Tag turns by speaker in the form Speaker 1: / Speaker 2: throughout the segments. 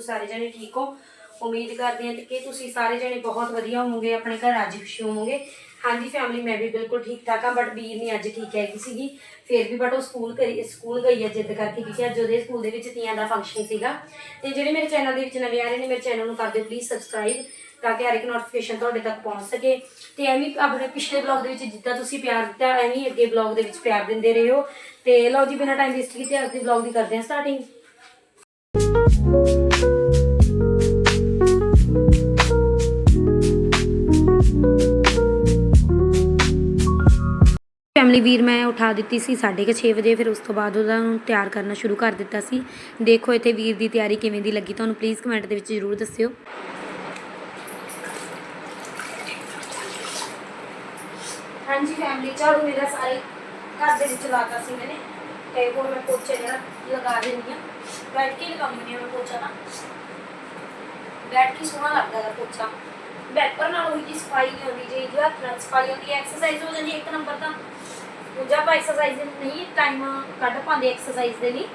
Speaker 1: ਤੁਸੀਂ ਸਾਰੇ ਜਣੇ ਠੀਕ ਹੋ? ਉਮੀਦ ਕਰਦੇ ਹਾਂ ਕਿ ਤੁਸੀਂ ਸਾਰੇ ਜਣੇ ਬਹੁਤ ਵਧੀਆ ਹੋਵੋਗੇ, ਆਪਣੇ ਘਰ ਰਾਜੀ ਖੁਸ਼ੀ ਹੋਵੋਗੇ। ਹਾਂਜੀ ਫੈਮਿਲੀ ਮੈਂ ਵੀ ਬਿਲਕੁਲ ਠੀਕ ਠਾਕ ਹਾਂ ਬਟ ਵੀਰ ਨਹੀਂ ਅੱਜ ਠੀਕ ਹੈਗੀ ਸੀਗੀ। ਫਿਰ ਵੀ ਬਟ ਉਹ ਸਕੂਲ ਕਰੀ ਸਕੂਲ ਗਈ ਹੈ ਜਿੱਦ ਕਰਕੇ, ਕਿਉਂਕਿ ਅੱਜ ਉਹਦੇ ਸਕੂਲ ਦੇ ਵਿੱਚ ਤੀਆਂ ਦਾ ਫੰਕਸ਼ਨ ਸੀਗਾ। ਤੇ ਜਿਹੜੇ ਮੇਰੇ ਚੈਨਲ ਦੇ ਵਿੱਚ ਨਵੇਂ ਆ ਰਹੇ ਨੇ, ਮੇਰੇ ਚੈਨਲ ਨੂੰ ਕਰ ਦਿਓ ਪਲੀਜ਼ ਸਬਸਕ੍ਰਾਈਬ ਤਾਂ ਕਿ ਹਰ ਇੱਕ ਨੋਟੀਫਿਕੇਸ਼ਨ ਤੁਹਾਡੇ ਤੱਕ ਪਹੁੰਚ ਸਕੇ। ਤੇ ਐਵੇਂ ਆਪਣੇ ਪਿਛਲੇ ਬਲੌਗ ਦੇ ਵਿੱਚ ਜਿੱਦਾਂ ਤੁਸੀਂ ਪਿਆਰ ਦਿੱਤਾ, ਐਵੇਂ ਅੱਗੇ ਬਲੌਗ ਦੇ ਵਿੱਚ ਪਿਆਰ ਦਿੰਦੇ ਰਹੋ। ਤੇ ਲਓ ਜੀ, ਬਿਨਾਂ ਟਾਈਮ ਵੇਸਟ ਕੀਤੇ ਅੱਜ ਦੀ ਬਲੌਗ ਦੀ ਕਰਦੇ ਹਾਂ ਸਟਾਰਟਿੰਗ ਫੈਮਿਲੀ ਵੀਰ ਮੈਂ ਉਠਾ ਦਿੱਤੀ ਸੀ 6:30 ਵਜੇ, ਫਿਰ ਉਸ ਤੋਂ ਬਾਅਦ ਉਹਦਾ ਨੂੰ ਤਿਆਰ ਕਰਨਾ ਸ਼ੁਰੂ ਕਰ ਦਿੱਤਾ ਸੀ। ਦੇਖੋ ਇੱਥੇ ਵੀਰ ਦੀ ਤਿਆਰੀ ਕਿਵੇਂ ਦੀ ਲੱਗੀ, ਤੁਹਾਨੂੰ ਪਲੀਜ਼ ਕਮੈਂਟ ਦੇ ਵਿੱਚ ਜ਼ਰੂਰ ਦੱਸਿਓ। ਹਾਂਜੀ ਫੈਮਿਲੀ ਝਾੜੂ ਮੇਰਾ ਸਾਰੇ ਘਰ ਦੇ ਵਿੱਚ ਲਾਤਾ ਸੀ ਮੈਨੇ, ਤੇ ਹੁਣ ਮੈਂ ਪੋਚਾ ਜਿਹੜਾ ਲਗਾ ਦਿੰਦੀ ਆ ਬੈਠ ਕੇ ਲਗਾਉਂਦੀ ਹਾਂ ਮੈਂ ਪੋਚਾ ਨਾ। ਬੈਠ ਕੇ ਸੋਹਣਾ ਲੱਗਦਾ ਹੈ ਪੋਚਾ। ਬੈਠ ਨਾਲ ਉਹੀ ਜੀ ਸਫ਼ਾਈ ਨਹੀਂ ਹੁੰਦੀ ਜੇ ਹੱਥ ਨਾਲ ਸਫ਼ਾਈ ਹੁੰਦੀ ਐਕਸਰਸਾਈਜ਼ ਹੋ ਜਾਂਦੀ ਇੱਕ ਨੰਬਰ ਤਾਂ। ਦੂਜਾ ਆਪਾਂ ਐਕਸਰਸਾਈਜ਼ ਨਹੀਂ ਟਾਈਮ ਕੱਢ ਪਾਉਂਦੇ ਐਕਸਰਸਾਈਜ਼ ਦੇ ਲਈ।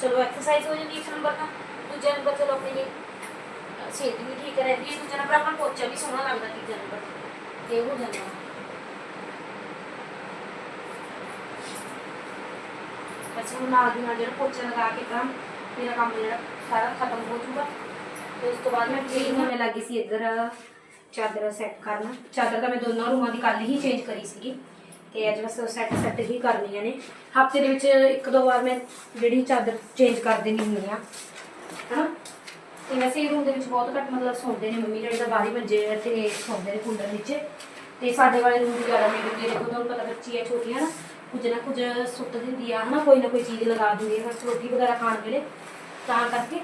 Speaker 1: ਚਲੋ ਐਕਸਰਸਾਈਜ਼ ਹੋ ਜਾਂਦੀ ਇੱਕ ਨੰਬਰ ਤਾਂ। ਦੂਜਾ ਨੰਬਰ ਚਲੋ ਆਪਣੀ ਅਹ, ਸਿਹਤ ਵੀ ਠੀਕ ਰਹਿੰਦੀ ਹੈ। ਦੂਜਾ ਨੰਬਰ ਆਪਣਾ ਪੋਚਾ ਵੀ ਸੋਹਣਾ ਲੱਗਦਾ ਤੀਜਾ ਨੰਬਰ ਇਹ ਹੋ ਜਾਂਦਾ। ਬਸ ਹੁਣ ਨਾਲ ਦੀ ਨਾਲ ਜਿਹੜਾ ਪੋਚਾ ਲਗਾ ਕੇ ਤਾਂ ਮੇਰਾ ਕੰਮ ਜਿਹੜਾ ਸਾਰਾ ਖਤਮ ਹੋ ਜਾਊਗਾ। ਤੇ ਉਸ ਤੋਂ ਬਾਅਦ ਮੈਂ ਕਲੀਨ ਹੋਣੇ ਲੱਗੀ ਸੀ ਇੱਧਰ ਚਾਦਰ ਸੈੱਟ ਕਰਨ। ਚਾਦਰ ਤਾਂ ਮੈਂ ਦੋਨੋਂ ਰੂਮਾਂ ਦੀ ਕੱਲ ਹੀ ਚੇਂਜ ਕਰੀ ਸੀਗੀ। ਤੇ ਅੱਜ ਬਸ ਸੈੱਟ ਸੈੱਟ ਹੀ ਕਰਨੀਆਂ ਨੇ। ਹਫ਼ਤੇ ਦੇ ਵਿੱਚ ਇੱਕ ਦੋ ਵਾਰ ਮੈਂ ਜਿਹੜੀ ਚਾਦਰ ਚੇਂਜ ਕਰ ਦੇਣੀ ਹੁੰਦੀ ਆ ਹਨਾ? ਤੇ ਵੈਸੇ ਰੂਮ ਦੇ ਵਿੱਚ ਬਹੁਤ ਘੱਟ ਮਤਲਬ ਸੌਂਦੇ ਨੇ ਮੰਮੀ, ਜਿਹੜੇ ਤਾਂ ਬਾਹਰ ਮੰਜੇ ਤੇ ਸੌਂਦੇ ਨੇ ਕੂਲਰ ਨੀਚੇ ਤੇ ਸਾਡੇ ਵਾਲੇ ਰੂਮ ਦੀ ਜ਼ਿਆਦਾ ਮੇਰੇ ਮੇਰੇ ਕੋਲ ਤੁਹਾਨੂੰ ਪਤਾ ਬੱਚੀ ਹੈ ਛੋਟੀ ਹੈ ਕੁਝ ਨਾ ਕੁਝ ਸੁੱਟ ਦਿੰਦੀ ਆ, ਹਨਾ? ਕੋਈ ਨਾ ਕੋਈ ਚੀਜ਼ ਲਗਾ ਦਿੰਦੀ ਹੈ ਰੋਟੀ ਵਗੈਰਾ ਖਾਣ ਵੇਲੇ। ਤਾਂ ਕਰਕੇ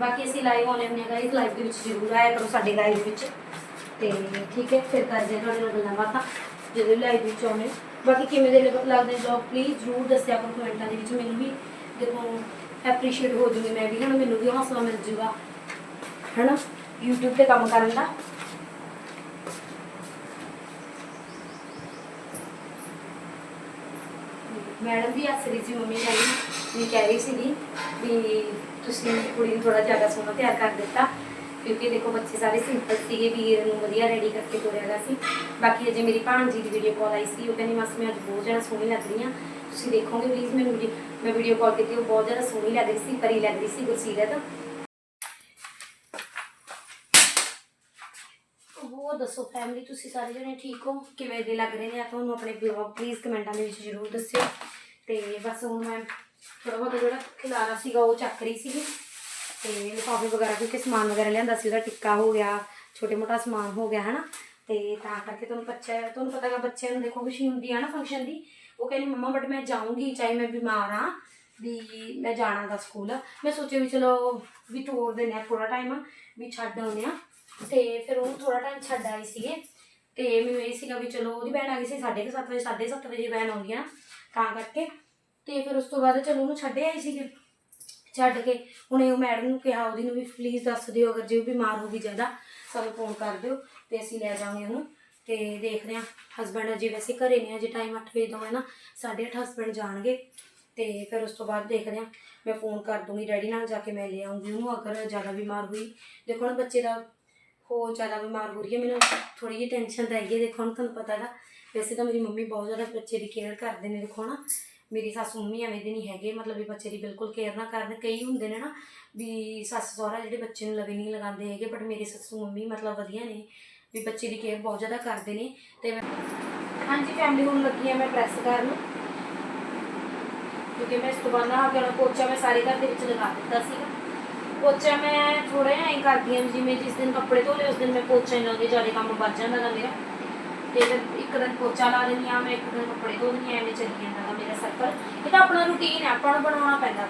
Speaker 1: ਬਾਕੀ ਅਸੀਂ ਲਾਈਵ ਆਉਣੇ ਹੁੰਦੇ ਹਾਂ ਗਾਈਜ਼ ਲਾਈਵ ਦੇ ਵਿੱਚ ਜ਼ਰੂਰ ਆਇਆ ਕਰੋ ਸਾਡੇ ਲਾਈਵ ਵਿੱਚ। ਤੇ ਠੀਕ ਹੈ, ਫਿਰ ਕਰਦੇ ਹਾਂ ਤੁਹਾਡੇ ਨਾਲ ਗੱਲਾਂ ਬਾਤਾਂ, ਜਦੋਂ ਲਾਈਵ ਵਿੱਚ ਆਉਣੇ। ਬਾਕੀ ਕਿਵੇਂ ਦੇ ਲੱਗਦੇ ਜੋਬ ਪਲੀਜ਼ ਜ਼ਰੂਰ ਦੱਸਿਆ ਕਰੋ ਕਮੈਂਟਾਂ ਦੇ ਵਿੱਚ। ਮੈਨੂੰ ਵੀ ਦੇਖੋ ਐਪਰੀਸ਼ੀਏਟ ਹੋ ਜੂਗੀ, ਮੈਂ ਵੀ ਹਨਾ, ਮੈਨੂੰ ਵੀ ਹੌਸਲਾ ਮਿਲ ਜੂਗਾ। ਹਨਾ, YouTube ਤੇ ਕੰਮ ਕਰਨ ਦਾ। ਮੈਡਮ ਵੀ ਹੱਸ ਜੀ ਮੰਮੀ ਨਾਲ ਵੀ ਕਹਿ ਰਹੀ ਸੀਗੀ ਵੀ ਤੁਸੀਂ ਕੁੜੀ ਨੂੰ ਥੋੜਾ ਜ਼ਿਆਦਾ ਸੋਹਣਾ ਤਿਆਰ ਕਰ ਦਿੱਤਾ, ਕਿਉਂਕਿ ਦੇਖੋ ਬੱਚੇ ਸਾਰੇ ਸਿੰਪਲ ਸੀਗੇ ਵੀਰ ਨੂੰ ਵਧੀਆ ਰੈਡੀ ਕਰਕੇ ਤੋਰਿਆ ਸੀ। ਬਾਕੀ ਅਜੇ ਮੇਰੀ ਭਾਣਜੀ ਦੀ ਵੀਡੀਓ ਕਾਲ ਆਈ ਸੀ, ਉਹ ਕਹਿੰਦੀ, ਮਾਸੀ, ਮੈਂ ਅੱਜ ਬਹੁਤ ਜ਼ਿਆਦਾ ਸੋਹਣੀ ਲੱਗ ਰਹੀ ਹਾਂ। ਤੁਸੀਂ ਦੇਖੋਗੇ ਪਲੀਜ਼ ਮੈਨੂੰ ਵੀਡੀਓ ਮੈਂ ਵੀਡੀਓ ਕਾਲ ਕੀਤੀ, ਉਹ ਬਹੁਤ ਜ਼ਿਆਦਾ ਸੋਹਣੀ ਲੱਗ ਰਹੀ ਸੀ, ਪਰੀ ਲੱਗ ਰਹੀ ਸੀ ਗੁਰਸੀਰਤ। ਉਹ ਦੱਸੋ ਫੈਮਿਲੀ ਤੁਸੀਂ ਸਾਰੇ ਜਣੇ ਠੀਕ ਹੋ? ਕਿਵੇਂ ਦੇ ਲੱਗ ਰਹੇ ਨੇ? ਆ ਤੁਹਾਨੂੰ ਆਪਣੇ ਬਲੌਗ ਪਲੀਜ਼ ਕਮੈਂਟਾਂ ਦੇ ਵਿੱਚ ਜ਼ਰੂਰ ਦੱਸਿਓ। ਤੇ ਬਸ ਹੁਣ ਮੈਂ ਥੋੜਾ ਬਹੁਤ ਜਿਹੜਾ ਖਿਲਾਰਾ ਸੀਗਾ, ਉਹ ਚੱਕ ਰਹੀ ਸੀਗੀ। ਤੇ ਲਿਫਾਫੇ ਵਗੈਰਾ ਕਿਉਂਕਿ ਸਮਾਨ ਵਗੈਰਾ ਲਿਆਂਦਾ ਸੀ, ਉਹਦਾ ਟਿੱਕਾ ਹੋ ਗਿਆ ਛੋਟੇ ਮੋਟਾ ਸਮਾਨ ਹੋ ਗਿਆ, ਹਨਾ? ਤੇ ਤਾਂ ਕਰਕੇ ਤੁਹਾਨੂੰ ਬੱਚਾ ਤੁਹਾਨੂੰ ਪਤਾ ਹੈਗਾ ਬੱਚਿਆਂ ਨੂੰ ਦੇਖੋ, ਖੁਸ਼ੀ ਹੁੰਦੀ ਆ ਨਾ ਫੰਕਸ਼ਨ ਦੀ। ਉਹ ਕਹਿੰਦੀ, ਮੰਮਾ ਬਟ ਮੈਂ ਜਾਊਂਗੀ, ਚਾਹੇ ਮੈਂ ਬਿਮਾਰ ਆ, ਵੀ ਮੈਂ ਜਾਣਾ ਦਾ ਸਕੂਲ ਮੈਂ ਸੋਚਿਆ ਵੀ ਚਲੋ, ਵੀ ਤੋਰ ਦਿੰਦੇ ਆ ਥੋੜਾ ਟਾਈਮ ਵੀ ਛੱਡ ਆਉਂਦੇ ਆ। ਤੇ ਫਿਰ ਉਹਨੂੰ ਥੋੜਾ ਟਾਈਮ ਛੱਡ ਆਏ ਸੀਗੇ। ਤੇ ਮੈਨੂੰ ਇਹ ਸੀਗਾ ਵੀ ਚਲੋ, ਉਹਦੀ ਬੈਨ ਆ ਗਈ ਸੀ 7:30 ਵਜੇ 7:30 ਵਜੇ ਬੈਨ ਆਉਂਦੀ ਆ ਤਾਂ ਕਰਕੇ ਤੇ ਫਿਰ ਉਸ ਤੋਂ ਬਾਅਦ ਚਲੋ ਉਹਨੂੰ ਛੱਡੇ ਆਏ ਸੀਗੇ। ਛੱਡ ਕੇ ਹੁਣ ਇਹ ਮੈਡਮ ਨੂੰ ਕਿਹਾ ਉਹਦੀ ਨੂੰ ਵੀ ਪਲੀਜ਼ ਦੱਸ ਦਿਓ, ਅਗਰ ਜੇ ਉਹ ਬਿਮਾਰ ਹੋ ਗਈ ਜ਼ਿਆਦਾ ਸਾਨੂੰ ਫੋਨ ਕਰ ਦਿਓ ਤੇ ਅਸੀਂ ਲੈ ਜਾਵਾਂਗੇ ਉਹਨੂੰ। ਤੇ ਦੇਖਦੇ ਹਾਂ ਹਸਬੰਡ ਅਜੇ ਵੈਸੇ ਘਰੇ ਨੇ ਅਜੇ ਟਾਈਮ 8 ਵਜੇ ਦਾ ਹੈ ਨਾ 8:30 ਹਸਬੰਡ ਜਾਣਗੇ। ਤੇ ਫਿਰ ਉਸ ਤੋਂ ਬਾਅਦ ਦੇਖਦੇ ਹਾਂ, ਮੈਂ ਫੋਨ ਕਰ ਦੂੰਗੀ ਡੈਡੀ ਨਾਲ, ਜਾ ਕੇ ਮੈਂ ਲੈ ਆਉਂਗੀ ਉਹਨੂੰ, ਅਗਰ ਜ਼ਿਆਦਾ ਬਿਮਾਰ ਹੋਈ। ਦੇਖੋ ਹੁਣ ਬੱਚੇ ਦਾ ਹੋ ਜ਼ਿਆਦਾ ਬਿਮਾਰ ਹੋ ਰਹੀ ਹੈ, ਮੈਨੂੰ ਥੋੜੀ ਜਿਹੀ ਟੈਨਸ਼ਨ ਤਾਂ ਹੈਗੀ ਹੈ, ਦੇਖੋ ਹੁਣ ਤੁਹਾਨੂੰ ਪਤਾ ਹੈਗਾ। ਵੈਸੇ ਤਾਂ ਮੇਰੀ ਮੰਮੀ ਬਹੁਤ ਜ਼ਿਆਦਾ ਬੱਚੇ ਦੀ ਕੇਅਰ ਕਰਦੇ ਨੇ, ਦੇਖੋ ਨਾ ਮੇਰੀ ਸੱਸ ਮੰਮੀ ਐਵੇਂ ਦੇ ਨਹੀਂ ਹੈਗੇ, ਮਤਲਬ ਵੀ ਬੱਚੇ ਦੀ ਬਿਲਕੁਲ ਕੇਅਰ ਨਾ ਕਰਨ। ਕਈ ਹੁੰਦੇ ਨੇ ਨਾ ਵੀ ਸੱਸ ਸਹੁਰਾ ਜਿਹੜੇ ਬੱਚੇ ਨੂੰ ਲਵੇ ਨਹੀਂ ਲਗਾਉਂਦੇ ਹੈਗੇ ਬਟ ਮੇਰੇ ਸੱਸੂ ਮੰਮੀ ਮਤਲਬ ਵਧੀਆ ਨੇ, ਵੀ ਬੱਚੇ ਦੀ ਕੇਅਰ ਬਹੁਤ ਜ਼ਿਆਦਾ ਕਰਦੇ ਨੇ। ਤੇ ਮੈਂ ਹਾਂਜੀ ਫੈਮਿਲੀ ਹੁਣ ਲੱਗੀ ਆ ਮੈਂ ਪ੍ਰੈਸ ਕਰਨ। ਕਿਉਂਕਿ ਮੈਂ ਇਸ ਤੋਂ ਬਾਅਦ ਨਾ ਕੇ ਪੋਚਾ ਮੈਂ ਸਾਰੇ ਘਰ ਦੇ ਵਿੱਚ ਲਗਾ ਦਿੱਤਾ ਸੀਗਾ। ਪੋਚਾ ਮੈਂ ਥੋੜਾ ਜਿਹਾ ਐਂ ਕਰਦੀ ਹਾਂ ਵੀ ਜਿਵੇਂ ਜਿਸ ਦਿਨ ਕੱਪੜੇ ਧੋਲੇ, ਉਸ ਦਿਨ ਮੈਂ ਪੋਚਾ ਨਹੀਂ ਲਾਉਂਦੀ ਜ਼ਿਆਦਾ ਕੰਮ ਵੱਧ ਜਾਂਦਾ ਗਾ ਮੇਰਾ। ਤੇ ਇੱਕ ਦਿਨ ਪੋਚਾ ਲਾ ਦਿੰਦੀ ਆ ਮੈਂ, ਇੱਕ ਦਿਨ ਕੱਪੜੇ ਧੋ ਦਿੰਦੀ ਆ ਐਵੇਂ ਚੱਲੀ ਜਾਂਦਾ ਗਾ ਮੇਰਾ ਸਰਕਲ ਇਹ ਤਾਂ ਆਪਣਾ ਰੂਟੀਨ ਹੈ, ਆਪਾਂ ਨੂੰ ਬਣਾਉਣਾ ਪੈਂਦਾ।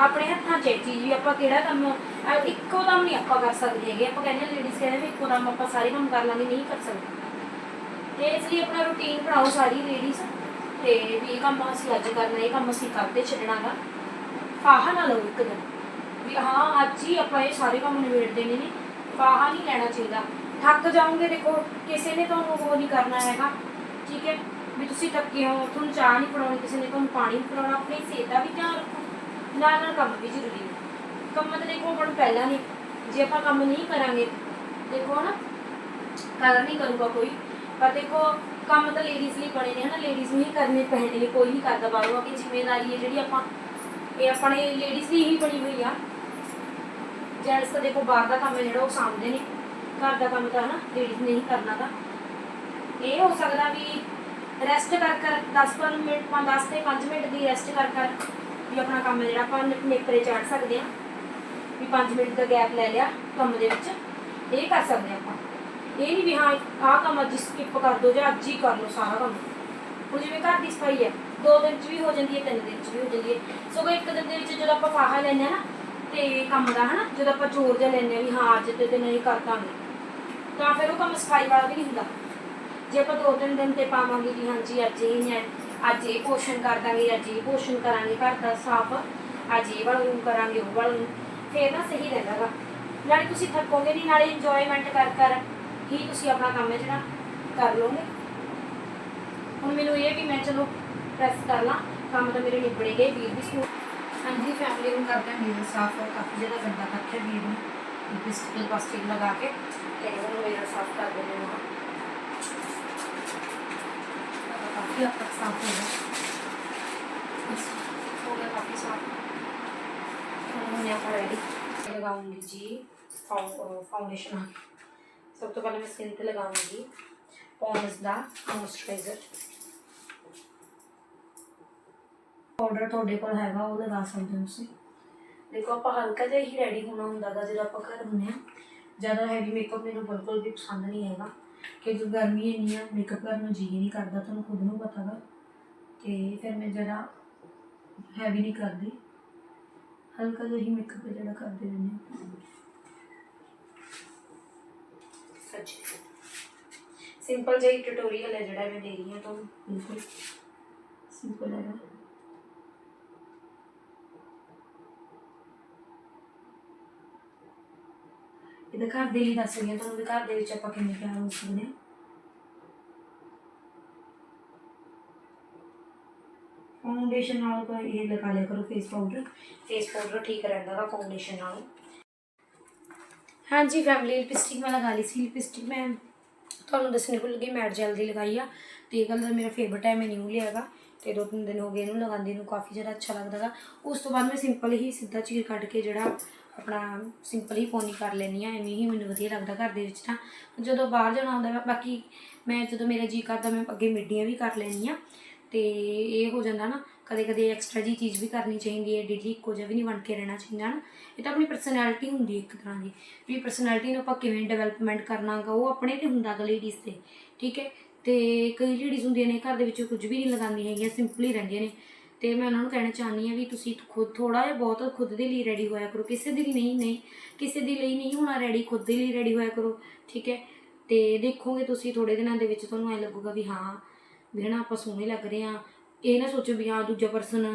Speaker 1: ਆਪਣੇ ਹੱਥਾਂ 'ਚ ਹੈ ਚੀਜ਼ ਵੀ ਆਪਾਂ ਕਿਹੜਾ ਕੰਮ, ਅਹ ਇੱਕੋ ਦਮ ਨਹੀਂ ਆਪਾਂ ਕਰ ਸਕਦੇ ਹੈਗੇ। ਆਪਾਂ ਕਹਿੰਦੇ ਲੇਡੀਜ਼ ਕਹਿੰਦੇ ਵੀ ਇੱਕੋ ਦਮ ਆਪਾਂ ਸਾਰੇ ਕੰਮ ਕਰ ਲਾਂਗੇ, ਨਹੀਂ ਕਰ ਸਕਦੇ। ਤੇ ਇਸ ਲਈ ਆਪਣਾ ਰੂਟੀਨ ਬਣਾਓ ਸਾਰੀ ਲੇਡੀਜ਼ ਤੇ ਵੀ ਇਹ ਕੰਮ ਅਸੀਂ ਅੱਜ ਕਰਨਾ, ਇਹ ਕੰਮ ਅਸੀਂ ਕਰਦੇ ਛੱਡਣਾਗਾ। ਫਾਹਾ ਨਾ ਲਓ ਇੱਕ ਦਿਨ। ਵੀ ਹਾਂ, ਅੱਜ ਹੀ ਆਪਾਂ ਇਹ ਸਾਰੇ ਕੰਮ ਨਿਬੇੜ ਦੇਣੇ ਨੇ ਫਾਹਾ ਨਹੀਂ ਲੈਣਾ ਚਾਹੀਦਾ। ਥੱਕ ਜਾਓਗੇ, ਦੇਖੋ, ਕਿਸੇ ਨੇ ਤੁਹਾਨੂੰ ਉਹ ਨਹੀਂ ਕਰਨਾ ਹੈਗਾ। ਠੀਕ ਹੈ? ਵੀ ਤੁਸੀਂ ਥੱਕੇ ਹੋ ਤੁਹਾਨੂੰ ਚਾਹ ਨਹੀਂ ਪਿਲਾਉਣੀ ਕਿਸੇ ਨੇ ਤੁਹਾਨੂੰ ਪਾਣੀ ਨਹੀਂ ਪਿਲਾਉਣਾ ਆਪਣੀ ਸਿਹਤ ਦਾ ਵੀ ਧਿਆਨ ਰੱਖੋ। ਨਾਲ ਨਾਲ ਕੰਮ ਵੀ ਜ਼ਰੂਰੀ ਹੈ। ਕੰਮ ਤਾਂ ਦੇਖੋ, ਹੁਣ ਪਹਿਲਾਂ ਨਹੀਂ। ਜੇ ਆਪਾਂ ਕੰਮ ਨਹੀਂ ਕਰਾਂਗੇ, ਦੇਖੋ ਨਾ ਕਦਰ ਨਹੀਂ ਕਰੂਗਾ ਕੋਈ। ਪਰ ਦੇਖੋ, ਕੰਮ ਤਾਂ ਲੇਡੀਜ਼ ਲਈ ਬਣੇ ਨੇ ਹਨਾ ਲੇਡੀਜ਼ ਨੂੰ ਹੀ ਕਰਨੇ ਪੈਣੇ ਨੇ, ਕੋਈ ਨਹੀਂ ਕਰਦਾ ਬਾਹਰੋਂ ਕਿ, ਜ਼ਿੰਮੇਵਾਰੀ ਹੈ ਜਿਹੜੀ ਆਪਾਂ, ਇਹ ਆਪਣੇ ਲੇਡੀਜ਼ ਦੀ ਹੀ ਬਣੀ ਹੋਈ ਆ। ਜੈਂਟਸ ਤਾਂ ਦੇਖੋ, ਬਾਹਰ ਦਾ ਕੰਮ ਹੈ ਜਿਹੜਾ, ਉਹ ਸਾਂਭਦੇ ਨੇ। ਘਰ ਦਾ ਕੰਮ ਤਾਂ ਹਨਾ ਲੇਡੀਜ਼ ਨੇ ਕਰਨਾ ਦਾ ਇਹ ਹੋ ਸਕਦਾ ਵੀ ਰੈਸਟ ਕਰ ਕਰ 10 ਮਿੰਟ 10 ਤੇ 5 ਮਿੰਟ ਦੀ ਰੈਸਟ ਕਰ ਕਰ ਵੀ ਆਪਣਾ ਕੰਮ ਜਿਹੜਾ ਆਪਾਂ ਨੇਪਰੇ ਚਾੜ ਸਕਦੇ ਆ ਵੀ 5 ਮਿੰਟ ਦਾ ਗੈਪ ਲੈ ਲਿਆ ਕੰਮ ਦੇ ਵਿੱਚ। ਇਹ ਕਰ ਸਕਦੇ ਆਪਾਂ। ਇਹ ਨਹੀਂ ਵੀ ਹਾਂ, ਆਹ ਕੰਮ ਅੱਜ ਸਕਿਪ ਕਰ ਦੋ ਜਾਂ ਅੱਜ ਹੀ ਕਰ ਲਓ ਸਾਰਾ ਕੰਮ। ਹੁਣ ਜਿਵੇਂ ਘਰ ਦੀ ਸਫ਼ਾਈ ਹੈ, ਦੋ ਦਿਨ ਚ ਵੀ ਹੋ ਜਾਂਦੀ ਹੈ, ਤਿੰਨ ਦਿਨ ਚ ਵੀ ਹੋ ਜਾਂਦੀ ਹੈ। ਸਗੋਂ ਇੱਕ ਦਿਨ ਦੇ ਵਿੱਚ ਜਦੋਂ ਆਪਾਂ ਫਾਹਾ ਲੈਂਦੇ ਆ ਨਾ, ਤੇ ਕੰਮ ਦਾ ਹਨਾ, ਜਦੋਂ ਆਪਾਂ ਜ਼ੋਰ ਜਿਹਾ ਲੈਂਦੇ ਆ ਵੀ ਹਾਂ, ਅੱਜ ਤੇ ਦਿਨ ਇਹ ਕਰ ਦਾਂਗੇ ਤਾਂ ਫਿਰ ਉਹ ਕੰਮ ਸਫ਼ਾਈ ਵਾਲਾ ਵੀ ਨਹੀਂ ਹੁੰਦਾ। ਜੇ ਆਪਾਂ ਦੋ ਤਿੰਨ ਦਿਨ ਤੇ ਪਾਵਾਂਗੇ ਕਿ ਹਾਂਜੀ, ਅੱਜ ਇਹ ਨੇ ਅੱਜ ਇਹ ਪੋਸ਼ਣ ਕਰ ਦਾਂਗੇ, ਅੱਜ ਇਹ ਪੋਸ਼ਣ ਕਰਾਂਗੇ, ਘਰ ਦਾ ਸਾਫ਼, ਅੱਜ ਇਹ ਵਾਲਾ ਨੂੰ ਕਰਾਂਗੇ, ਉਹ ਵਾਲਾ ਨੂੰ, ਫੇਰ ਨਾ ਸਹੀ ਰਹਿੰਦਾਗਾ ਨਾਲੇ ਤੁਸੀਂ ਥੱਕੋਗੇ ਨਹੀਂ, ਨਾਲੇ ਇੰਜੋਇਮੈਂਟ ਕਰ ਕਰ, ਹੀ ਤੁਸੀਂ ਆਪਣਾ ਕੰਮ ਹੈ ਜਿਹੜਾ ਕਰ ਲਓਗੇ। ਹੁਣ ਮੈਨੂੰ ਇਹ ਵੀ ਮੈਂ ਚਲੋ ਪ੍ਰੈਸ ਕਰ ਲਾਂ, ਕੰਮ ਤਾਂ ਮੇਰੇ ਨਿਬੜੇ ਗਏ, ਵੀਰ ਵੀ ਸਕੂਲ ਹਾਂਜੀ ਫੈਮਿਲੀ ਨੂੰ ਕਰਦੇ ਹਾਂ, ਵੀਰ ਸਾਫ਼, ਕਾਫੀ ਜ਼ਿਆਦਾ ਗੰਦਾ ਕਰਕੇ ਵੀਰ ਨੂੰ। स्टिकल का लगा के। मेरा साफ़ कर देने वहाँ काफ़ी हद तक साफ़ हो गया। हो गया काफ़ी साफ़ तो यहाँ पर रेडी लगाऊँगी जी फाउंडेशन सब तो पहले मैं स्किन पे लगाऊँगी पॉन्स दा मॉइस्चराइजर पाउडर थोड़े पर हैगा वो लगा सकते हो ਦੇਖੋ ਆਪਾਂ ਹਲਕਾ ਜਿਹਾ ਹੀ ਰੈਡੀ ਹੋਣਾ ਹੁੰਦਾ ਗਾ ਜਦੋਂ ਆਪਾਂ ਘਰ ਹੁੰਦੇ ਆ ਜ਼ਿਆਦਾ ਹੈਵੀ ਮੇਕਅਪ ਮੈਨੂੰ ਬਿਲਕੁਲ ਵੀ ਪਸੰਦ ਨਹੀਂ ਹੈਗਾ। ਕਿਉਂਕਿ ਗਰਮੀ ਇੰਨੀ ਆ ਮੇਕਅਪ ਕਰਨ ਨੂੰ ਜੀ ਨਹੀਂ ਕਰਦਾ ਤੁਹਾਨੂੰ ਖੁਦ ਨੂੰ ਪਤਾ ਵਾ ਤੇ ਫਿਰ ਮੈਂ ਜਿਹੜਾ ਹੈਵੀ ਨਹੀਂ ਕਰਦੀ। ਹਲਕਾ ਜਿਹਾ ਹੀ ਮੇਕਅਪ ਜਿਹੜਾ ਕਰਦੇ ਰਹਿੰਦੇ ਅੱਛਾ ਸਿੰਪਲ ਜਿਹਾ ਟਿਊਟੋਰੀਅਲ ਹੈ ਜਿਹੜਾ ਮੈਂ ਦੇ ਰਹੀ ਹਾਂ ਤੁਹਾਨੂੰ। ਬਿਲਕੁਲ। ਸਿੰਪਲ ਹੈ ਇਹਦਾ ਘਰ ਦੇ ਲਈ ਦੱਸ ਰਹੀ ਹਾਂ ਤੁਹਾਨੂੰ ਵੀ ਘਰ ਦੇ ਵਿੱਚ ਆਪਾਂ ਕਿੰਨੇ ਤਿਆਰ ਹੋ ਸਕਦੇ ਹਾਂ। ਫਾਊਂਡੇਸ਼ਨ ਨਾਲ ਤਾਂ ਇਹ ਲਗਾ ਲਿਆ ਕਰੋ ਫੇਸ ਪਾਊਡਰ ਫੇਸ ਪਾਊਡਰ ਠੀਕ ਰਹਿੰਦਾ ਵਾ ਫਾਊਂਡੇਸ਼ਨ ਨਾਲ। ਹਾਂਜੀ ਫੈਮਿਲੀ ਲਿਪਸਟਿਕ ਮੈਂ ਲਗਾ ਲਈ ਸੀ ਲਿਪਸਟਿਕ ਮੈਂ ਤੁਹਾਨੂੰ ਦੱਸਣੇ ਭੁੱਲ ਗਈ ਮੈਟ ਜੈਲ ਦੀ ਲਗਾਈ ਆ। ਤੇ ਇਹ ਕਲਰ ਮੇਰਾ ਫੇਵਰਟ ਹੈ ਮੈਂ ਨਿਊ ਲਿਆਗਾ ਤੇ ਦੋ ਤਿੰਨ ਦਿਨ ਹੋ ਗਏ ਇਹਨੂੰ ਲਗਾਉਂਦੀ ਨੂੰ ਕਾਫੀ ਜ਼ਿਆਦਾ ਅੱਛਾ ਲੱਗਦਾਗਾ ਉਸ ਤੋਂ ਬਾਅਦ ਮੈਂ ਸਿੰਪਲ ਹੀ ਸਿੱਧਾ ਚੀਰ ਕੱਢ ਕੇ ਜਿਹੜਾ ਆਪਣਾ ਸਿੰਪਲ ਹੀ ਫੋਨ ਹੀ ਕਰ ਲੈਂਦੀ ਆ ਐਵੇਂ ਹੀ ਮੈਨੂੰ ਵਧੀਆ ਲੱਗਦਾ ਘਰ ਦੇ ਵਿੱਚ ਤਾਂ। ਜਦੋਂ ਬਾਹਰ ਜਾਣਾ ਹੁੰਦਾ ਵਾ, ਬਾਕੀ ਮੈਂ ਜਦੋਂ ਮੇਰਾ ਜੀ ਕਰਦਾ, ਮੈਂ ਅੱਗੇ ਮਿੱਡੀਆਂ ਵੀ ਕਰ ਲੈਂਦੀ ਆ ਤੇ ਇਹ ਹੋ ਜਾਂਦਾ ਨਾ ਕਦੇ ਕਦੇ ਐਕਸਟਰਾ ਜੀ ਚੀਜ਼ ਵੀ ਕਰਨੀ ਚਾਹੀਦੀ ਹੈ ਡੇਲੀ ਇੱਕੋ ਜਿਹਾ ਵੀ ਨਹੀਂ ਬਣ ਕੇ ਰਹਿਣਾ ਚਾਹੀਦਾ ਨਾ। ਇਹ ਤਾਂ ਆਪਣੀ ਪਰਸਨੈਲਿਟੀ ਹੁੰਦੀ ਹੈ ਇੱਕ ਤਰ੍ਹਾਂ ਦੀ। ਵੀ ਪਰਸਨੈਲਿਟੀ ਨੂੰ ਆਪਾਂ ਕਿਵੇਂ ਡਿਵੈਲਪਮੈਂਟ ਕਰਨਾਗਾ ਉਹ ਆਪਣੇ ਤੇ ਹੁੰਦਾ ਗਾ ਲੇਡੀਜ਼ ਤੇ, ਠੀਕ ਹੈ? ਤੇ ਕਈ ਲੇਡੀਜ਼ ਹੁੰਦੀਆਂ ਨੇ, ਘਰ ਦੇ ਵਿੱਚ ਕੁਝ ਵੀ ਨਹੀਂ ਲਗਾਉਂਦੀਆਂ ਹੈਗੀਆਂ ਸਿੰਪਲ ਹੀ ਰਹਿੰਦੀਆਂ ਨੇ। ਤੇ ਮੈਂ ਉਹਨਾਂ ਨੂੰ ਕਹਿਣਾ ਚਾਹੁੰਦੀ ਹਾਂ ਵੀ ਤੁਸੀਂ ਖੁਦ ਥੋੜਾ ਜਿਹਾ ਬਹੁਤ ਖੁਦ ਦੇ ਲਈ ਰੈਡੀ ਹੋਇਆ ਕਰੋ। ਕਿਸੇ ਦੇ ਲਈ ਨਹੀਂ ਨਹੀਂ। ਕਿਸੇ ਦੇ ਲਈ ਨਹੀਂ ਹੋਣਾ ਰੈਡੀ ਖੁਦ ਦੇ ਲਈ ਰੈਡੀ ਹੋਇਆ ਕਰੋ, ਠੀਕ ਹੈ? ਤੇ ਦੇਖੋਗੇ ਤੁਸੀਂ ਥੋੜੇ ਦਿਨਾਂ ਦੇ ਵਿੱਚ ਤੁਹਾਨੂੰ ਐ ਲੱਗੂਗਾ ਵੀ ਹਾਂ, ਵੀ ਹਨਾ ਆਪਾਂ ਸੋਹਣੇ ਲੱਗ ਰਹੇ ਆ ਇਹ ਨਾ ਸੋਚੋ ਵੀ ਹਾਂ ਦੂਜਾ ਪਰਸਨ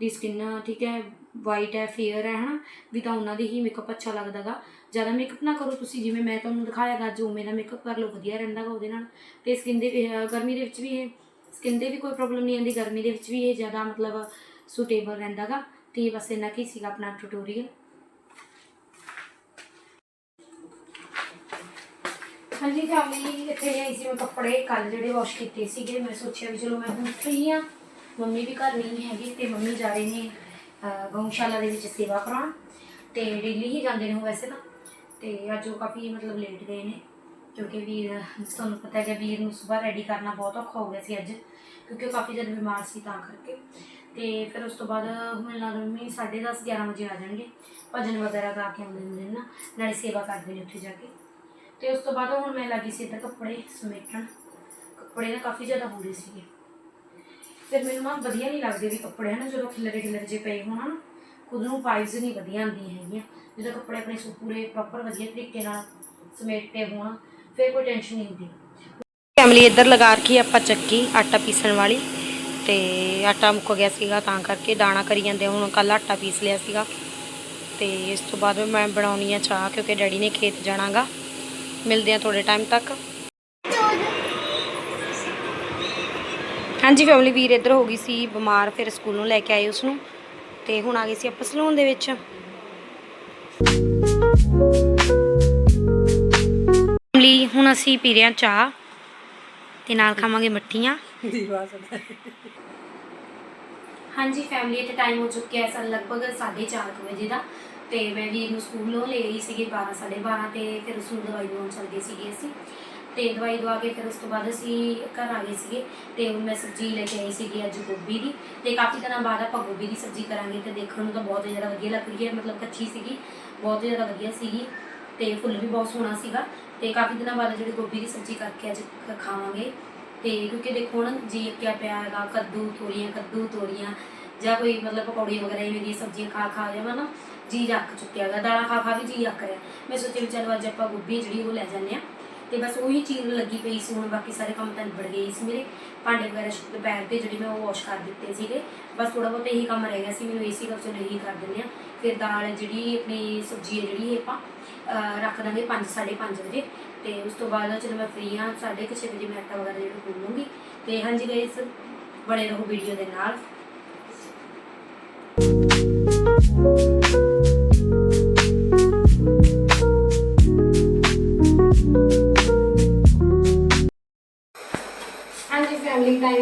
Speaker 1: ਦੀ ਸਕਿਨ ਠੀਕ ਹੈ ਵਾਈਟ ਹੈ ਫੇਅਰ ਹੈ, ਹਨਾ? ਵੀ ਤਾਂ ਉਹਨਾਂ ਦੀ ਹੀ ਮੇਕਅਪ ਅੱਛਾ ਲੱਗਦਾਗਾ। ਜ਼ਿਆਦਾ ਮੇਕਅਪ ਨਾ ਕਰੋ ਤੁਸੀਂ, ਜਿਵੇਂ ਮੈਂ ਤੁਹਾਨੂੰ ਦਿਖਾਇਆਗਾ ਜੋ ਉਵੇਂ ਦਾ ਮੇਕਅਪ ਕਰ ਲਓ, ਵਧੀਆ ਰਹਿੰਦਾਗਾ ਉਹਦੇ ਨਾਲ। ਤੇ ਸਕਿਨ ਦੇ ਗਰਮੀ ਦੇ ਵਿੱਚ ਵੀ ਇਹ ਸਕਿਨ ਦੇ ਵੀ ਕੋਈ ਪ੍ਰੋਬਲਮ ਨਹੀਂ ਆਉਂਦੀ, ਗਰਮੀ ਦੇ ਵਿੱਚ ਵੀ ਇਹ ਜ਼ਿਆਦਾ ਮਤਲਬ ਸੂਟੇਬਲ ਰਹਿੰਦਾਗਾ। ਤੇ ਬਸ ਇੰਨਾ ਕੀ ਸੀਗਾ ਆਪਣਾ ਟਿਊਟੋਰੀਅਲ ਹਾਂਜੀ ਫੈਮਿਲੀ ਇੱਥੇ ਆਈ ਸੀ ਮੈਂ ਕੱਪੜੇ। ਕੱਲ ਜਿਹੜੇ ਵਾਸ਼ ਕੀਤੇ ਸੀਗੇ, ਮੈਂ ਸੋਚਿਆ ਵੀ ਚਲੋ ਮੈਂ ਹੁਣ ਫ੍ਰੀ ਆ। ਮੰਮੀ ਵੀ ਘਰ ਨਹੀਂ ਹੈਗੀ ਤੇ ਮੰਮੀ ਜਾ ਰਹੇ ਨੇ ਗਊਸ਼ਾਲਾ ਦੇ ਵਿੱਚ ਸੇਵਾ ਕਰਾਉਣ। ਤੇ ਡੇਲੀ ਹੀ ਜਾਂਦੇ ਨੇ ਉਹ ਵੈਸੇ ਤਾਂ। ਤੇ ਅੱਜ ਉਹ ਕਾਫੀ ਮਤਲਬ ਲੇਟ ਗਏ ਨੇ। ਕਿਉਂਕਿ ਵੀਰ, ਤੁਹਾਨੂੰ ਪਤਾ ਹੈ ਕਿ ਵੀਰ ਨੂੰ ਸਵੇਰ ਰੈਡੀ ਕਰਨਾ ਬਹੁਤ ਔਖਾ ਹੋ ਗਿਆ ਸੀ ਅੱਜ, ਕਿਉਂਕਿ ਉਹ ਕਾਫੀ ਜ਼ਿਆਦਾ ਬਿਮਾਰ ਸੀ ਤਾਂ ਕਰਕੇ। ਤੇ ਫਿਰ ਉਸ ਤੋਂ ਬਾਅਦ ਮੈਨੂੰ ਲੱਗਦਾ ਮੰਮੀ 10:30 11 ਵਜੇ ਆ ਜਾਣਗੇ, ਭਜਨ ਵਗੈਰਾ ਗਾ ਕੇ ਆਉਂਦੇ ਹੁੰਦੇ ਨਾ ਨਾਲੇ ਸੇਵਾ ਕਰਦੇ ਨੇ ਉੱਥੇ ਜਾ ਕੇ। ਤੇ ਉਸ ਤੋਂ ਬਾਅਦ ਹੁਣ ਮੈਂ ਲੱਗੀ ਸੀ ਇੱਧਰ ਕੱਪੜੇ ਸਮੇਟਣ, ਕੱਪੜੇ ਨਾ ਕਾਫੀ ਜ਼ਿਆਦਾ ਹੋ ਰਹੇ ਸੀਗੇ। ਫਿਰ ਮੈਨੂੰ ਨਾ ਵਧੀਆ ਨਹੀਂ ਲੱਗਦੇ ਵੀ ਕੱਪੜੇ, ਹਨਾ, ਜਦੋਂ ਖਿਲਰੇ ਖਿਲਰੇ ਜੇ ਪਏ ਹੋਣ ਖੁਦ ਨੂੰ ਵਾਈਬਸ ਨਹੀਂ ਵਧੀਆ ਆਉਂਦੀਆਂ ਹੈਗੀਆਂ। ਜਦੋਂ ਕੱਪੜੇ ਆਪਣੇ ਪੂਰੇ ਪ੍ਰੋਪਰ ਵਧੀਆ ਤਰੀਕੇ ਨਾਲ ਸਮੇਟੇ ਹੋਣ ਫਿਰ ਕੋਈ ਟੈਨਸ਼ਨ ਨਹੀਂ ਹੁੰਦੀ। ਫੈਮਿਲੀ ਇੱਧਰ ਲਗਾ ਰੱਖੀ ਆਪਾਂ ਚੱਕੀ, ਆਟਾ ਪੀਸਣ ਵਾਲੀ। ਤੇ ਆਟਾ ਮੁੱਕ ਗਿਆ ਸੀਗਾ, ਤਾਂ ਕਰਕੇ ਦਾਣਾ ਕਰੀ ਜਾਂਦੇ ਹੁਣ ਕੱਲ ਆਟਾ ਪੀਸ ਲਿਆ ਸੀਗਾ। ਤੇ ਇਸ ਤੋਂ ਬਾਅਦ ਮੈਂ ਬਣਾਉਣੀ ਆ ਚਾਹ, ਕਿਉਂਕਿ ਡੈਡੀ ਨੇ ਖੇਤ ਜਾਣਾਗਾ। ਮਿਲਦੇ ਆ ਥੋੜੇ ਟਾਈਮ ਤੱਕ। ਹਾਂਜੀ ਫੈਮਿਲੀ ਵੀਰ ਇੱਧਰ ਹੋ ਗਈ ਸੀ, ਬਿਮਾਰ, ਫਿਰ ਸਕੂਲੋਂ ਲੈ ਕੇ ਆਏ ਉਸ ਨੂੰ ਤੇ ਹੁਣ ਆ ਗਏ ਸੀ ਆਪਾਂ ਸਲੂਨ ਦੇ ਵਿੱਚ। ਅਸੀਂ ਪੀ ਰਹੇ ਹਾਂ ਚਾਹ ਤੇ ਨਾਲ ਖਾਵਾਂਗੇ ਮੱਠੀਆਂ। ਹਾਂਜੀ ਫੈਮਿਲੀ ਤੇ ਟਾਈਮ ਹੋ ਚੁੱਕਿਆ ਹੈ ਸਨ ਲਗਭਗ 4:30 ਵਜੇ ਦਾ ਤੇ ਮੈਂ ਵੀਰ ਨੂੰ ਸਕੂਲੋਂ ਲੈ ਗਈ ਸੀਗੀ 12 12:30 ਤੇ ਫਿਰ ਉਸ ਨੂੰ ਦਵਾਈ ਦਵਾਉਣ ਚੱਲ ਗਏ ਸੀਗੇ ਅਸੀਂ। ਤੇ ਦਵਾਈ ਦਵਾ ਕੇ ਫਿਰ ਉਸ ਤੋਂ ਬਾਅਦ ਅਸੀਂ ਘਰ ਆ ਗਏ ਸੀਗੇ ਤੇ ਹੁਣ ਮੈਂ ਸਬਜ਼ੀ ਲੈ ਕੇ ਆਈ ਸੀਗੀ ਅੱਜ ਗੋਭੀ ਦੀ ਤੇ ਕਾਫੀ ਦਿਨਾਂ ਬਾਅਦ ਆਪਾਂ ਗੋਭੀ ਦੀ ਸਬਜ਼ੀ ਕਰਾਂਗੇ ਤੇ ਦੇਖਣ ਨੂੰ ਤਾਂ ਬਹੁਤ ਜ਼ਿਆਦਾ ਵਧੀਆ ਲੱਗ ਰਹੀ ਹੈ ਮਤਲਬ ਕੱਚੀ ਸੀਗੀ ਬਹੁਤ ਜ਼ਿਆਦਾ ਵਧੀਆ ਸੀਗੀ ਤੇ ਫੁੱਲ ਵੀ ਬਹੁਤ ਸੋਹਣਾ ਸੀਗਾ ਤੇ ਕਾਫੀ ਦਿਨਾਂ ਬਾਅਦ ਜਿਹੜੀ ਗੋਭੀ ਦੀ ਸਬਜ਼ੀ ਕਰਕੇ ਅੱਜ ਖਾਵਾਂਗੇ। ਤੇ ਕਿਉਂਕਿ ਦੇਖੋ ਹੁਣ ਜੀ ਅੱਕਿਆ ਪਿਆ ਹੈਗਾ, ਕੱਦੂ, ਤੋਰੀਆਂ ਕੱਦੂ, ਤੋਰੀਆਂ ਜਾਂ ਕੋਈ ਮਤਲਬ ਪਕੌੜੀ ਵਗੈਰਾ ਇਵੇਂ ਦੀਆਂ ਸਬਜ਼ੀਆਂ ਖਾ ਖਾ ਜਾਵਾਂ ਨਾ ਜੀ ਰੱਖ ਚੁੱਕਿਆ ਹੈਗਾ, ਦਾਲਾਂ ਖਾ ਖਾ ਵੀ ਜੀ ਅੱਕ ਰਿਹਾ। ਮੈਂ ਸੋਚਿਆ ਵੀ ਚਲੋ ਅੱਜ ਆਪਾਂ ਗੋਭੀ ਜਿਹੜੀ ਉਹ ਲੈ ਜਾਂਦੇ ਆ ਤੇ ਬਸ ਉਹੀ ਚੀਜ਼ ਲੱਗੀ ਪਈ ਸੀ, ਹੁਣ ਬਾਕੀ ਸਾਰੇ ਕੰਮ ਤਾਂ ਨਿਬੜ ਗਏ ਸੀ ਮੇਰੇ। ਭਾਂਡੇ ਵਗੈਰਾ ਦੁਪਹਿਰ ਦੇ ਜਿਹੜੇ ਮੈਂ ਉਹ ਵਾਸ਼ ਕਰ ਦਿੱਤੇ ਸੀਗੇ। ਬਸ ਥੋੜਾ ਬਹੁਤ ਇਹੀ ਕੰਮ ਰਹਿ ਗਿਆ ਸੀ, ਮੈਨੂੰ ਏਸੀ ਕਰ ਚਲੋ ਇਹੀ ਕਰ ਦਿੰਦੇ ਆ ਫਿਰ ਦਾਲ ਜਿਹੜੀ, ਆਪਣੀ ਸਬਜ਼ੀ ਹੈ ਜਿਹੜੀ ਇਹ ਆਪਾਂ ਰੱਖ ਦਾਂਗੇ 5 5:30 ਵਜੇ। ਤੇ ਉਸ ਤੋਂ ਬਾਅਦ ਜਦੋਂ ਮੈਂ ਫ੍ਰੀ ਹਾਂ 6:30 ਵਜੇ ਮੈਂ ਆਟਾ ਵਗੈਰਾ ਜਿਹੜਾ ਗੁੰਨ ਲੂੰਗੀ ਤੇ ਹਾਂਜੀ ਗਾਇਸ ਬਣੇ ਰਹੋ ਵੀਡੀਓ ਦੇ ਨਾਲ।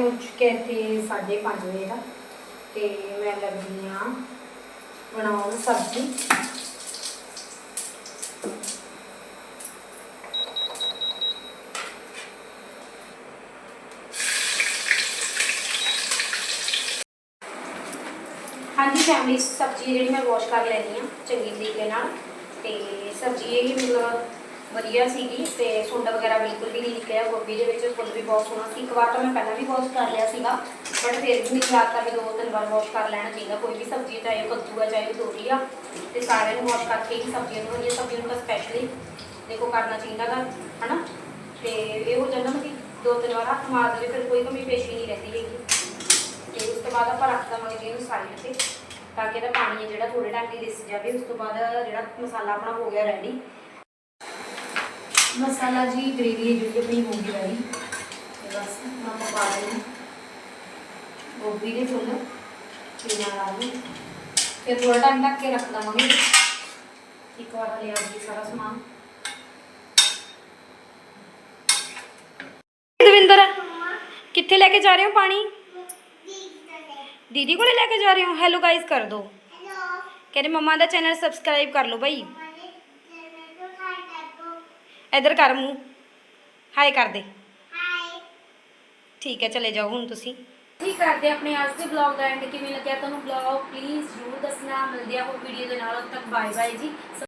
Speaker 1: ਟਾਈਮ ਹੋ ਚੁੱਕਿਆ ਇੱਥੇ 5:30 ਵਜੇ ਦਾ ਤੇ ਮੈਂ ਲੱਗਦੀ ਹਾਂ ਬਣਾਉਣ ਸਬਜ਼ੀ। ਹਾਂਜੀ ਫੈਮਿਲੀ ਸਬਜ਼ੀ ਜਿਹੜੀ ਮੈਂ ਵਾਸ਼ ਕਰ ਲੈਣੀ ਆ, ਚੰਗੀ ਤਰੀਕੇ ਨਾਲ। ਤੇ ਸਬਜ਼ੀ ਇਹ ਮਤਲਬ ਵਧੀਆ ਸੀਗੀ ਤੇ ਸੁੰਡ ਵਗੈਰਾ ਬਿਲਕੁਲ ਵੀ ਨਹੀਂ ਨਿਕਲਿਆ। ਗੋਭੀ ਦੇ ਵਿੱਚ ਫੁੱਲ ਵੀ ਬਹੁਤ ਸੋਹਣਾ ਸੀ। ਇੱਕ ਵਾਰ ਤਾਂ ਮੈਂ ਪਹਿਲਾਂ ਵੀ ਵਾਸ਼ ਕਰ ਲਿਆ ਸੀਗਾ ਬਟ ਫਿਰ ਵੀ ਮੈਨੂੰ ਲੱਗਦਾ ਵੀ ਦੋ ਤਿੰਨ ਵਾਰ ਵਾਸ਼ ਕਰ ਲੈਣਾ ਚਾਹੀਦਾ। ਕੋਈ ਵੀ ਸਬਜ਼ੀ, ਚਾਹੇ ਉਹ ਕੱਦੂ ਆ, ਚਾਹੇ ਉਹ ਤੋਰੀ ਆ, ਤੇ ਸਾਰਿਆਂ ਨੂੰ ਵਾਸ਼ ਕਰਕੇ ਹੀ ਸਬਜ਼ੀਆਂ ਨੂੰ ਇਹ ਸਬਜ਼ੀਆਂ ਨੂੰ ਤਾਂ ਸਪੈਸ਼ਲੀ ਦੇਖੋ ਕਰਨਾ ਚਾਹੀਦਾ ਗਾ, ਹਨਾ? ਤੇ ਇਹ ਹੋ ਜਾਂਦਾ ਮਤਲਬ ਦੋ ਤਿੰਨ ਵਾਰ ਹੱਥ ਮਾਰ ਦੇਵੇ ਫਿਰ ਕੋਈ ਕਮੀ ਪੇਸ਼ੀ ਨਹੀਂ ਰਹਿੰਦੀ ਹੈਗੀ। ਤੇ ਉਸ ਤੋਂ ਬਾਅਦ ਆਪਾਂ ਰੱਖ ਦੇਵਾਂਗੇ ਜੀ ਇਹਨੂੰ ਸਾਈਡ ਤੇ, ਤਾਂ ਕਿ ਇਹਦਾ ਪਾਣੀ ਜਿਹੜਾ ਥੋੜੇ ਟਾਈਮ ਲਈ ਰਿਸ ਜਾਵੇ, ਉਸ ਤੋਂ ਬਾਅਦ ਜਿਹੜਾ ਮਸਾਲਾ ਆਪਣਾ ਹੋ ਗਿਆ ਰੈਡੀ ਮਸਾਲਾ ਜੀ ਗ੍ਰੇਵੀ ਜਿਹੜੀ ਆਪਣੀ ਹੋ ਗਈ ਰੈਡੀ ਤੇ ਬਸ ਆਪਾਂ ਪਾ ਦੇਣੀ ਗੋਭੀ ਦੇ ਫੁੱਲ ਤੇ ਨਾਲ ਆਲੂ। ਫਿਰ ਥੋੜਾ ਟਾਈਮ ਢੱਕ ਕੇ ਰੱਖ ਦੇਵਾਂਗੇ। ਇੱਕ ਵਾਰ ਲਿਆ ਜੀ ਸਾਰਾ ਸਮਾਨ। ਦਵਿੰਦਰ ਕਿੱਥੇ ਲੈ ਕੇ ਜਾ ਰਹੇ ਹੋ ਪਾਣੀ? ਦੀਦੀ ਕੋਲੇ ਲੈ ਕੇ ਜਾ ਰਹੇ ਹੋ? ਹੈਲੋ ਗਾਇਸ ਕਰ ਦੋ। ਕਹਿੰਦੇ ਮੰਮਾ ਦਾ ਚੈਨਲ ਸਬਸਕ੍ਰਾਈਬ ਕਰ ਲਓ ਭਾਈ ਇਧਰ ਕਰ ਮੂੰਹ। ਹਾਈ ਕਰ ਦੇ ਠੀਕ ਹੈ ਚਲੇ ਜਾਓ ਹੁਣ ਤੁਸੀਂ। ਠੀਕ ਕਰਦੇ ਆਪਣੇ ਅੱਜ ਦੇ ਵਲੌਗ ਦਾ ਐਂਡ ਕਿਵੇਂ ਲੱਗਿਆ ਤੁਹਾਨੂੰ ਵਲੌਗ ਪਲੀਜ਼ ਜ਼ਰੂਰ ਦੱਸਣਾ। ਮਿਲਦੇ ਆ ਹੋਰ ਵੀਡੀਓ ਦੇ ਨਾਲ। ਉਦ ਤੱਕ ਬਾਏ ਬਾਏ ਜੀ।